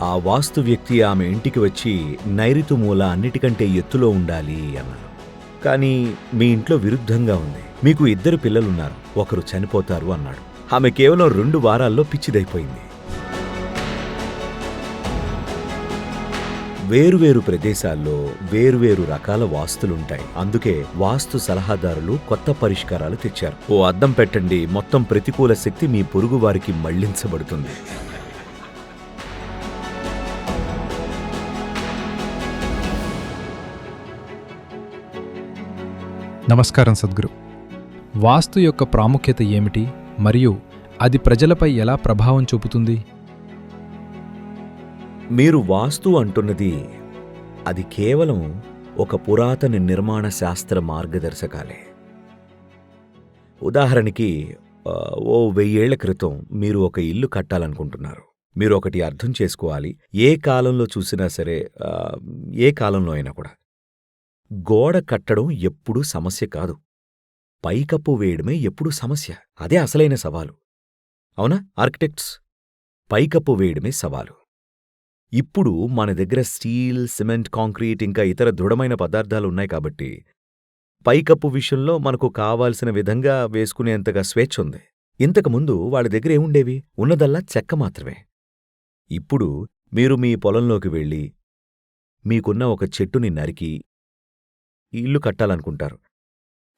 ఆ వాస్తు వ్యక్తి ఆమె ఇంటికి వచ్చి నైరుతి మూల అన్నిటికంటే ఎత్తులో ఉండాలి అన్నారు కానీ మీ ఇంట్లో విరుద్ధంగా ఉంది. మీకు ఇద్దరు పిల్లలున్నారు. ఒకరు చనిపోతారు అన్నాడు. ఆమె కేవలం రెండు వారాల్లో పిచ్చిదైపోయింది. వేరువేరు ప్రదేశాల్లో వేరువేరు రకాల వాస్తులుంటాయి. అందుకే వాస్తు సలహాదారులు కొత్త పరిష్కారాలు తెచ్చారు. ఓ అద్దం పెట్టండి. మొత్తం ప్రతికూల శక్తి మీ పొరుగు వారికి మళ్ళించబడుతుంది. నమస్కారం సద్గురు. వాస్తు యొక్క ప్రాముఖ్యత ఏమిటి? మరియు అది ప్రజలపై ఎలా ప్రభావం చూపుతుంది? మీరు వాస్తు అంటున్నది అది కేవలం ఒక పురాతన నిర్మాణ శాస్త్ర మార్గదర్శకాలే. ఉదాహరణకి ఓ వెయ్యేళ్ళ క్రితం మీరు ఒక ఇల్లు కట్టాలనుకుంటున్నారు. మీరు ఒకటి అర్థం చేసుకోవాలి ఏ కాలంలో చూసినా సరే ఏ కాలంలో అయినా కూడా. గోడ కట్టడం ఎప్పుడూ సమస్య కాదు. పైకప్పు వేయడమే ఎప్పుడూ సమస్య. అదే అసలైన సవాలు. అవునా ఆర్కిటెక్ట్స్? పైకప్పు వేయడమే సవాలు. ఇప్పుడు మన దగ్గర స్టీల్ సిమెంట్ కాంక్రీట్ ఇంకా ఇతర దృఢమైన పదార్థాలు ఉన్నాయి కాబట్టి పైకప్పు విషయంలో మనకు కావాల్సిన విధంగా వేసుకునేంతగా స్వేచ్ఛ ఉంది. ఇంతకుముందు వాళ్ళ దగ్గర ఏముండేవి? ఉన్నదల్లా చెక్క మాత్రమే. ఇప్పుడు మీరు మీ పొలంలోకి వెళ్ళి మీకున్న ఒక చెట్టుని నరికి ఇల్లు కట్టాలనుకుంటారు.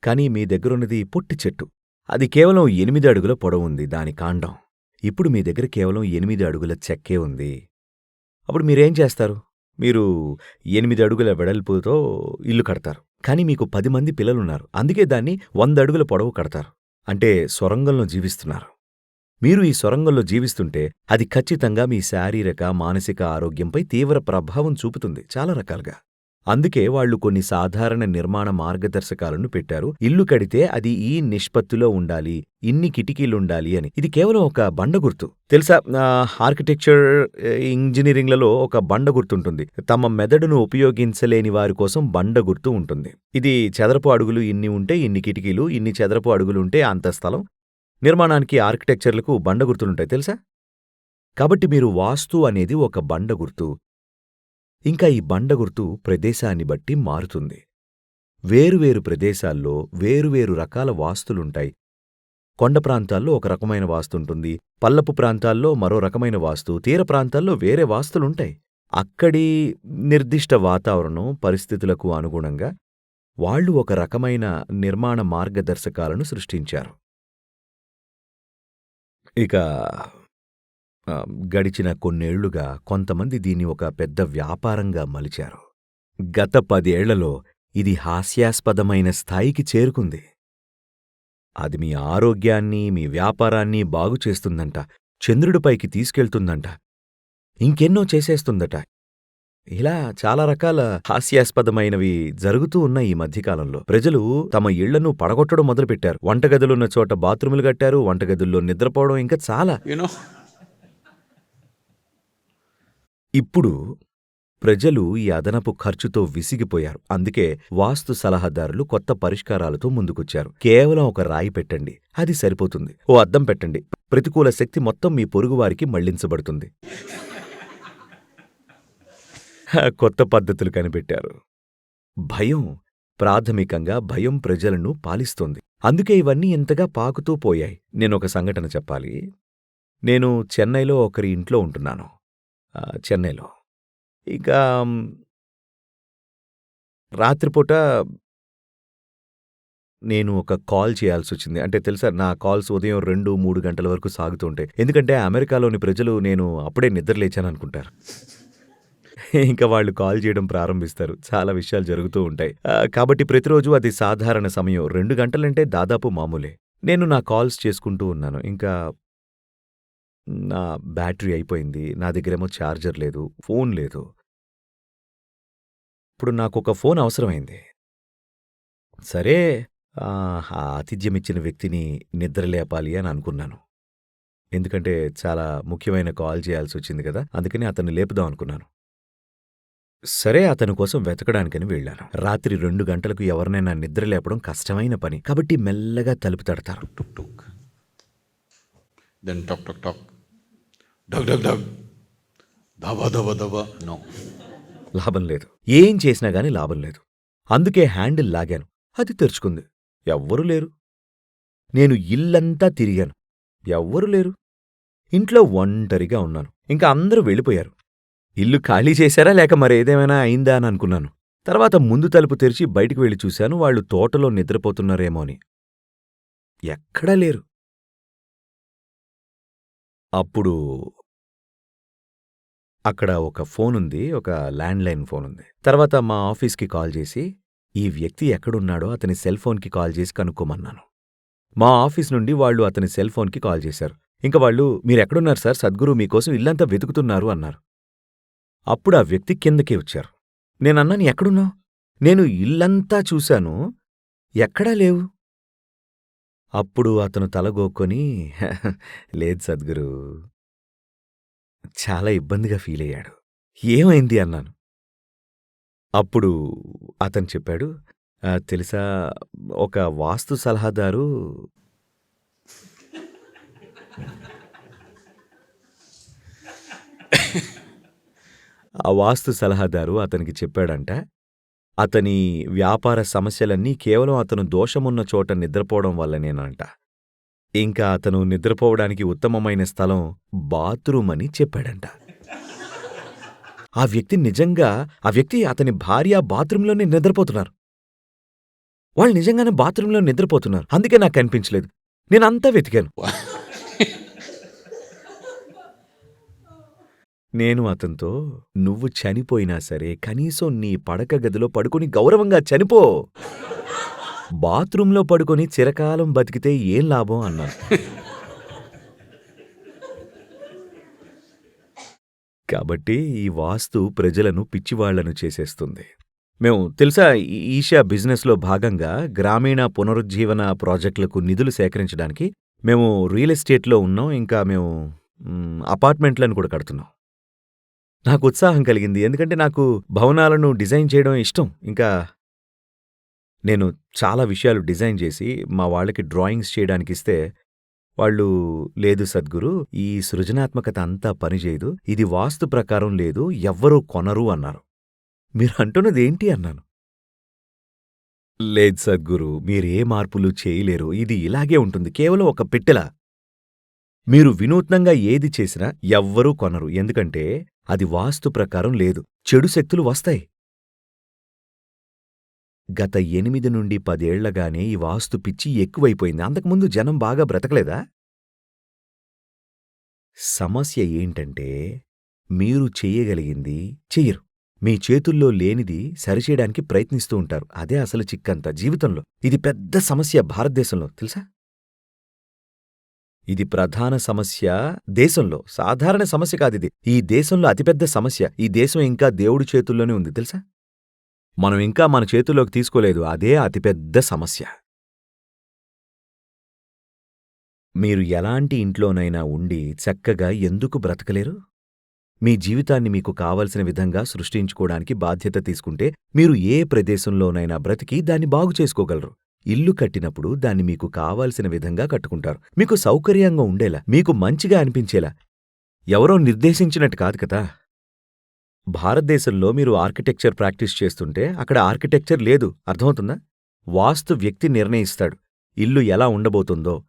కానీ మీ దగ్గరున్నది పొట్టి చెట్టు. అది కేవలం ఎనిమిది అడుగుల పొడవుంది దాని కాండం. ఇప్పుడు మీ దగ్గర కేవలం ఎనిమిది అడుగుల చెక్కే ఉంది. అప్పుడు మీరేం చేస్తారు? మీరు ఎనిమిది అడుగుల వెడల్పుతో ఇల్లు కడతారు. కానీ మీకు పది మంది పిల్లలున్నారు. అందుకే దాన్ని వంద అడుగుల పొడవు కడతారు. అంటే సొరంగంలో జీవిస్తున్నారు. మీరు ఈ సొరంగంలో జీవిస్తుంటే అది ఖచ్చితంగా మీ శారీరక మానసిక ఆరోగ్యంపై తీవ్ర ప్రభావం చూపుతుంది. చాలా రకాలుగా. అందుకే వాళ్ళు కొన్ని సాధారణ నిర్మాణ మార్గదర్శకాలను పెట్టారు. ఇల్లు కడితే అది ఈ నిష్పత్తిలో ఉండాలి ఇన్ని కిటికీలుండాలి అని. ఇది కేవలం ఒక బండ గుర్తు. తెలుసా? ఆర్కిటెక్చర్ ఇంజనీరింగ్లలో ఒక బండ గుర్తుంటుంది. తమ మెదడును ఉపయోగించలేని వారి కోసం బండ గుర్తు ఉంటుంది. ఇది చదరపు అడుగులు ఇన్ని ఉంటే ఇన్ని కిటికీలు ఇన్ని చదరపు అడుగులు ఉంటే అంత స్థలం. నిర్మాణానికి ఆర్కిటెక్చర్లకు బండ గుర్తులుంటాయి తెలుసా? కాబట్టి మీరు వాస్తు అనేది ఒక బండ గుర్తు. ఇంకా ఈ బండ గుర్తు ప్రదేశాన్ని బట్టి మారుతుంది. వేరువేరు ప్రదేశాల్లో వేరువేరు రకాల వాస్తులుంటాయి. కొండ ప్రాంతాల్లో ఒక రకమైన వాస్తుంటుంది పల్లపు ప్రాంతాల్లో మరో రకమైన వాస్తు తీర ప్రాంతాల్లో వేరే వాస్తులుంటాయి. అక్కడి నిర్దిష్ట వాతావరణం పరిస్థితులకు అనుగుణంగా వాళ్ళు ఒక రకమైన నిర్మాణ మార్గదర్శకాలను సృష్టించారు. ఇక గడిచిన కొన్నేళ్ళుగా కొంతమంది దీన్ని ఒక పెద్ద వ్యాపారంగా మలిచారు. గత పదేళ్ళలో ఇది హాస్యాస్పదమైన స్థాయికి చేరుకుంది. అది మీ ఆరోగ్యాన్ని మీ వ్యాపారాన్ని బాగు చేస్తుందంట చంద్రుడిపైకి తీసుకెళ్తుందంట ఇంకెన్నో చేసేస్తుందట. ఇలా చాలా రకాల హాస్యాస్పదమైనవి జరుగుతూ ఉన్నాయి ఈ మధ్యకాలంలో. ప్రజలు తమ ఇళ్ళను పడగొట్టడం మొదలుపెట్టారు. వంటగదులున్న చోట బాత్రూములు కట్టారు వంటగదుల్లో నిద్రపోవడం ఇంకా చాలా ఇప్పుడు ప్రజలు ఈ అదనపు ఖర్చుతో విసిగిపోయారు. అందుకే వాస్తు సలహాదారులు కొత్త పరిష్కారాలతో ముందుకొచ్చారు. కేవలం ఒక రాయి పెట్టండి. అది సరిపోతుంది. ఓ అద్దం పెట్టండి. ప్రతికూల శక్తి మొత్తం మీ పొరుగువారికి మళ్ళించబడుతుంది. కొత్త పద్ధతులు కనిపెట్టారు. భయం ప్రాథమికంగా భయం ప్రజలను పాలిస్తోంది. అందుకే ఇవన్నీ ఇంతగా పాకుతూ పోయాయి. నేనొక సంఘటన చెప్పాలి. నేను చెన్నైలో ఒకరి ఇంట్లో ఉంటున్నాను. చెన్నైలో. ఇక రాత్రిపూట నేను ఒక కాల్ చేయాల్సి వచ్చింది. అంటే తెలుసా నా కాల్స్ ఉదయం రెండు మూడు గంటల వరకు సాగుతూ ఉంటాయి. ఎందుకంటే అమెరికాలోని ప్రజలు నేను అప్పుడే నిద్రలేచాను అనుకుంటారు. ఇంకా వాళ్ళు కాల్ చేయడం ప్రారంభిస్తారు. చాలా విషయాలు జరుగుతూ ఉంటాయి. కాబట్టి ప్రతిరోజు అది సాధారణ సమయం. రెండు గంటలంటే దాదాపు మామూలే. నేను నా కాల్స్ చేసుకుంటూ ఉన్నాను. ఇంకా నా బ్యాటరీ అయిపోయింది. నా దగ్గరేమో ఛార్జర్ లేదు ఫోన్ లేదు. ఇప్పుడు నాకు ఒక ఫోన్ అవసరమైంది. సరే ఆ ఆతిథ్యం ఇచ్చిన వ్యక్తిని నిద్రలేపాలి అని అనుకున్నాను. ఎందుకంటే చాలా ముఖ్యమైన కాల్ చేయాల్సి వచ్చింది కదా అందుకని అతన్ని లేపుదాం అనుకున్నాను. సరే అతని కోసం వెతకడానికని వెళ్ళాను. రాత్రి రెండు గంటలకు ఎవరినైనా నిద్ర లేపడం కష్టమైన పని. కాబట్టి మెల్లగా తలుపు తడతారు టుక్ టుక్ దెన్ టాక్ టాక్ talk Daba daba daba. No. లాభం లేదు. ఏం చేసినా గానీ లాభం లేదు. అందుకే హ్యాండిల్ లాగాను. అది తెరుచుకుంది. ఎవ్వరూ లేరు. నేను ఇల్లంతా తిరిగాను. ఎవ్వరూ లేరు. ఇంట్లో ఒంటరిగా ఉన్నాను. ఇంకా అందరూ వెళ్ళిపోయారు. ఇల్లు ఖాళీ చేశారా? లేక మరేదేమైనా అయిందా అని అనుకున్నాను. తర్వాత ముందు తలుపు తెరిచి బయటికి వెళ్ళి చూశాను. వాళ్ళు తోటలో నిద్రపోతున్నారేమో అని. ఎక్కడా లేరు. అప్పుడు అక్కడ ఒక ఫోనుంది ఒక ల్యాండ్లైన్ ఫోనుంది. తర్వాత మా ఆఫీస్కి కాల్ చేసి ఈ వ్యక్తి ఎక్కడున్నాడో అతని సెల్ ఫోన్కి కాల్ చేసి కనుక్కోమన్నాను. మా ఆఫీస్ నుండి వాళ్ళు అతని సెల్ ఫోన్కి కాల్ చేశారు. ఇంకా వాళ్ళు మీరెక్కడున్నారు సార్? సద్గురు మీకోసం ఇల్లంతా వెతుకుతున్నారు అన్నారు. అప్పుడు ఆ వ్యక్తి కిందకే వచ్చారు. నేనన్నాను ఎక్కడున్నావు? నేను ఇల్లంతా చూశాను. ఎక్కడా లేవు? అప్పుడు అతను తలగోక్కొని లేదు సద్గురు. చాలా ఇబ్బందిగా ఫీల్ అయ్యాడు. ఏమైంది అన్నాను. అప్పుడు అతను చెప్పాడు తెలుసా ఒక వాస్తు సలహాదారు ఆ వాస్తు సలహాదారు అతనికి చెప్పాడంట అతని వ్యాపార సమస్యలన్నీ కేవలం అతను దోషమున్న చోట నిద్రపోవడం వల్లనేనంట. ఇంకా అతను నిద్రపోవడానికి ఉత్తమమైన స్థలం బాత్రూమ్ అని చెప్పాడంట. ఆ వ్యక్తి నిజంగా ఆ వ్యక్తి అతని భార్య బాత్రూంలోనే నిద్రపోతున్నారు. వాళ్ళు నిజంగానే బాత్రూంలో నిద్రపోతున్నారు. అందుకే నాకు కనిపించలేదు. నేనంతా వెతికాను. నేను అతనితో నువ్వు చనిపోయినా సరే కనీసం నీ పడక గదిలో పడుకొని గౌరవంగా చనిపో. బాత్రూంలో పడుకొని చిరకాలం బతికితే ఏం లాభం అన్నాను. కాబట్టి ఈ వాస్తు ప్రజలను పిచ్చివాళ్ళను చేసేస్తుంది. మేము తెలుసా ఈ ఈషా బిజినెస్లో భాగంగా గ్రామీణ పునరుజ్జీవన ప్రాజెక్టులకు నిధులు సేకరించడానికి మేము రియల్ ఎస్టేట్లో ఉన్నాం ఇంకా మేము అపార్ట్మెంట్లను కూడా కడుతున్నాం. నాకు ఉత్సాహం కలిగింది ఎందుకంటే నాకు భవనాలను డిజైన్ చేయడం ఇష్టం ఇంకా నేను చాలా విషయాలు డిజైన్ చేసి మా వాళ్ళకి డ్రాయింగ్స్ చేయడానికి ఇస్తే వాళ్ళు లేదు సద్గురు ఈ సృజనాత్మకత అంతా పనిచేయదు ఇది వాస్తు ప్రకారం లేదు ఎవ్వరూ కొనరు అన్నారు. మీరు అంటున్నది ఏంటి అన్నాను. లేదు సద్గురు మీరే మార్పులు చేయలేరు ఇది ఇలాగే ఉంటుంది కేవలం ఒక పెట్టెలా? మీరు వినూత్నంగా ఏది చేసినా ఎవ్వరూ కొనరు ఎందుకంటే అది వాస్తు ప్రకారం లేదు చెడు శక్తులు వస్తాయి. గత ఎనిమిది నుండి పదేళ్ళగానే ఈ వాస్తు పిచ్చి ఎక్కువైపోయింది. అంతకుముందు జనం బాగా బ్రతకలేదా? సమస్య ఏంటంటే మీరు చెయ్యగలిగింది చెయ్యరు. మీ చేతుల్లో లేనిది సరిచేయడానికి ప్రయత్నిస్తూ ఉంటారు. అదే అసలు చిక్కంతా జీవితంలో. ఇది పెద్ద సమస్య భారతదేశంలో తెలుసా? ఇది ప్రధాన సమస్య దేశంలో. సాధారణ సమస్య కాదిది ఈ దేశంలో అతిపెద్ద సమస్య. ఈ దేశం ఇంకా దేవుడి చేతుల్లోనే ఉంది తెలుసా? మనం ఇంకా మన చేతుల్లోకి తీసుకోలేదు. అదే అతిపెద్ద సమస్య. మీరు ఎలాంటి ఇంట్లోనైనా ఉండి చక్కగా ఎందుకు బ్రతకలేరు? మీ జీవితాన్ని మీకు కావలసిన విధంగా సృష్టించుకోవడానికి బాధ్యత తీసుకుంటే మీరు ఏ ప్రదేశంలోనైనా బ్రతికి దాన్ని బాగు చేసుకోగలరు. ఇల్లు కట్టినప్పుడు దాన్ని మీకు కావాల్సిన విధంగా కట్టుకుంటారు. మీకు సౌకర్యంగా ఉండేలా మీకు మంచిగా అనిపించేలా. ఎవరో నిర్దేశించినట్టు కాదు కదా? భారతదేశంలో మీరు ఆర్కిటెక్చర్ ప్రాక్టీస్ చేస్తుంటే అక్కడ ఆర్కిటెక్చర్ లేదు. అర్థమవుతుందా? వాస్తు వ్యక్తి నిర్ణయిస్తాడు. ఇల్లు ఎలా ఉండబోతుందో.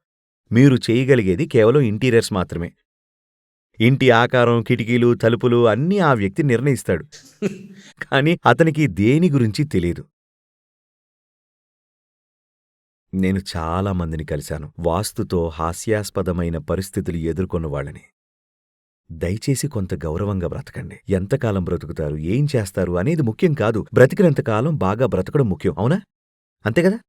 మీరు చేయగలిగేది కేవలం ఇంటీరియర్స్ మాత్రమే. ఇంటి ఆకారం కిటికీలు తలుపులు అన్నీ ఆ వ్యక్తి నిర్ణయిస్తాడు. కానీ అతనికి దేని గురించి తెలియదు నేను చాలా మందిని కలిశాను. వాస్తుతో హాస్యాస్పదమైన పరిస్థితులు ఎదుర్కొన్నవాళ్ళని దయచేసి కొంత గౌరవంగా బ్రతకండి. ఎంతకాలం బ్రతుకుతారు? ఏం చేస్తారు? అనేది ముఖ్యం కాదు. బ్రతికినంతకాలం బాగా బ్రతకడం ముఖ్యం. అవునా? అంతే కదా?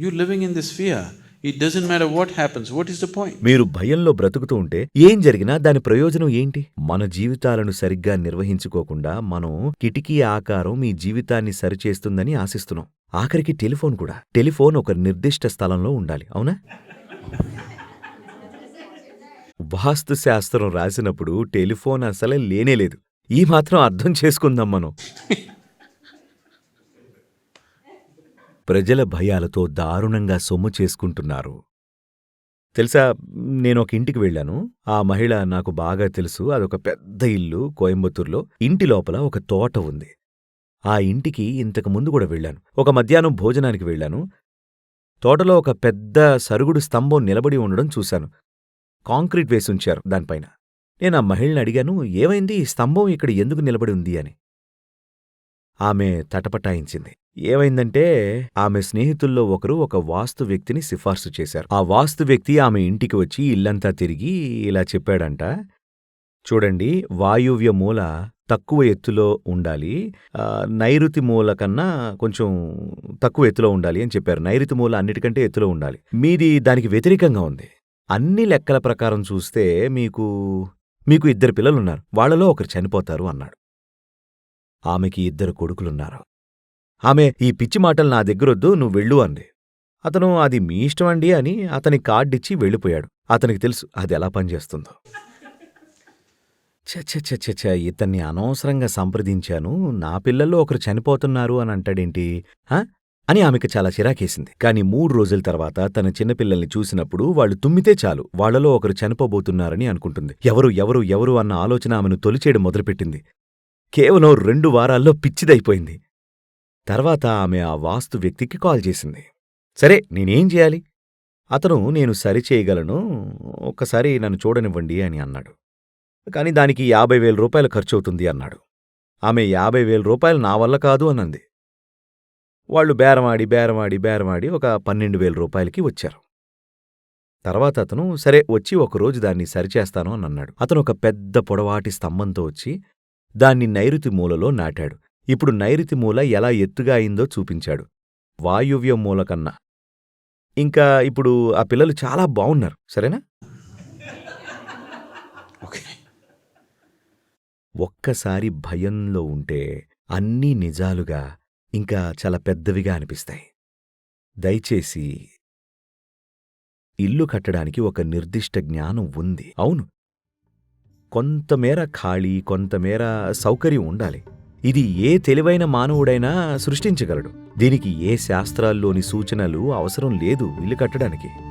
You're living in this fear. It doesn't matter what happens. What is the point? మీరు భయంలో బ్రతుకుతూ ఉంటే ఏం జరిగినా దాని ప్రయోజనం ఏంటి? మన జీవితాలను సరిగ్గా నిర్వహించుకోకుండా మనం కిటికీ ఆకారం మీ జీవితాన్ని సరిచేస్తుందని ఆశిస్తున్నాం. ఆఖరికి టెలిఫోన్ కూడా. టెలిఫోన్ ఒక నిర్దిష్ట స్థలంలో ఉండాలి. అవునా? వాస్తుశాస్త్రం రాసినప్పుడు టెలిఫోన్ అసలే లేనేలేదు ఈ మాత్రం అర్థం చేసుకుందాం మనం. ప్రజల భయాలతో దారుణంగా సొమ్ము చేసుకుంటున్నారు. తెలుసా నేను ఒక ఇంటికి వెళ్ళాను. ఆ మహిళ నాకు బాగా తెలుసు. అదొక పెద్ద ఇల్లు కోయంబత్తూర్లో. ఇంటి లోపల ఒక తోట ఉంది. ఆ ఇంటికి ఇంతకు ముందు కూడా వెళ్ళాను. ఒక మధ్యాహ్నం భోజనానికి వెళ్ళాను. తోటలో ఒక పెద్ద సరుగుడు స్తంభం నిలబడి ఉండడం చూశాను. కాంక్రీట్ వేసుంచారు దానిపైన. నేను ఆ మహిళని అడిగాను ఏమైంది? ఈ స్తంభం ఇక్కడ ఎందుకు నిలబడి ఉంది? అని. ఆమె తటపటాయించింది. ఏమైందంటే ఆమె స్నేహితుల్లో ఒకరు ఒక వాస్తు వ్యక్తిని సిఫార్సు చేశారు. ఆ వాస్తు వ్యక్తి ఆమె ఇంటికి వచ్చి ఇల్లంతా తిరిగి ఇలా చెప్పాడంట చూడండి వాయువ్య మూల తక్కువ ఎత్తులో ఉండాలి నైరుతి మూల కన్నా కొంచెం తక్కువ ఎత్తులో ఉండాలి అని చెప్పారు. నైరుతి మూల అన్నిటికంటే ఎత్తులో ఉండాలి. మీది దానికి వ్యతిరేకంగా ఉంది. అన్ని లెక్కల ప్రకారం చూస్తే మీకు మీకు ఇద్దరు పిల్లలున్నారు. వాళ్ళలో ఒకరు చనిపోతారు అన్నాడు. ఆమెకి ఇద్దరు కొడుకులున్నారు. ఆమె ఈ పిచ్చి మాటలు నా దగ్గరొద్దు నువ్వు వెళ్ళు అంది. అతను అది మీ ఇష్టమండి అని అతని కార్డిచ్చి వెళ్ళిపోయాడు. అతనికి తెలుసు అది ఎలా పనిచేస్తుందో. చచ్చ ఇతన్ని అనవసరంగా సంప్రదించాను. నా పిల్లల్లో ఒకరు చనిపోతున్నారు అని అంటాడేంటి? అని ఆమెకు చాలా చిరాకేసింది. కాని మూడు రోజుల తర్వాత తన చిన్నపిల్లల్ని చూసినప్పుడు వాళ్ళు తుమ్మితే చాలు వాళ్ళలో ఒకరు చనిపోబోతున్నారని అనుకుంటుంది. ఎవరు ఎవరు ఎవరు అన్న ఆలోచన ఆమెను తొలిచేయడం మొదలుపెట్టింది. కేవలం రెండు వారాల్లో పిచ్చిదైపోయింది. తర్వాత ఆమె ఆ వాస్తు వ్యక్తికి కాల్ చేసింది. సరే నేనేం చేయాలి? అతను నేను సరిచేయగలను ఒక్కసారి నన్ను చూడనివ్వండి అని అన్నాడు. కాని దానికి యాభై వేల రూపాయలు ఖర్చవుతుంది అన్నాడు. ఆమె యాభై వేల రూపాయలు నా వల్ల కాదు అన్నది వాళ్ళు బేరమాడి బేరమాడి బేరమాడి ఒక పన్నెండు వేల రూపాయలకి వచ్చారు. తర్వాత అతను సరే వచ్చి ఒకరోజు దాన్ని సరిచేస్తాను అని అన్నాడు. అతను ఒక పెద్ద పొడవాటి స్తంభంతో వచ్చి దాన్ని నైరుతి మూలలో నాటాడు. ఇప్పుడు నైరుతి మూల ఎలా ఎత్తుగా అయిందో చూపించాడు. వాయువ్య మూల కన్నా. ఇంకా ఇప్పుడు ఆ పిల్లలు చాలా బావున్నారు. సరేనా. ఒక్కసారి భయంలో ఉంటే అన్నీ నిజాలుగా ఇంకా చాలా పెద్దవిగా అనిపిస్తాయి. దయచేసి ఇల్లు కట్టడానికి ఒక నిర్దిష్ట జ్ఞానం ఉంది. అవును. కొంతమేర ఖాళీ కొంతమేర సౌకర్యం ఉండాలి. ఇది ఏ తెలివైన మానవుడైనా సృష్టించగలడు. దీనికి ఏ శాస్త్రాల్లోని సూచనలు అవసరం లేదు ఇల్లు కట్టడానికి.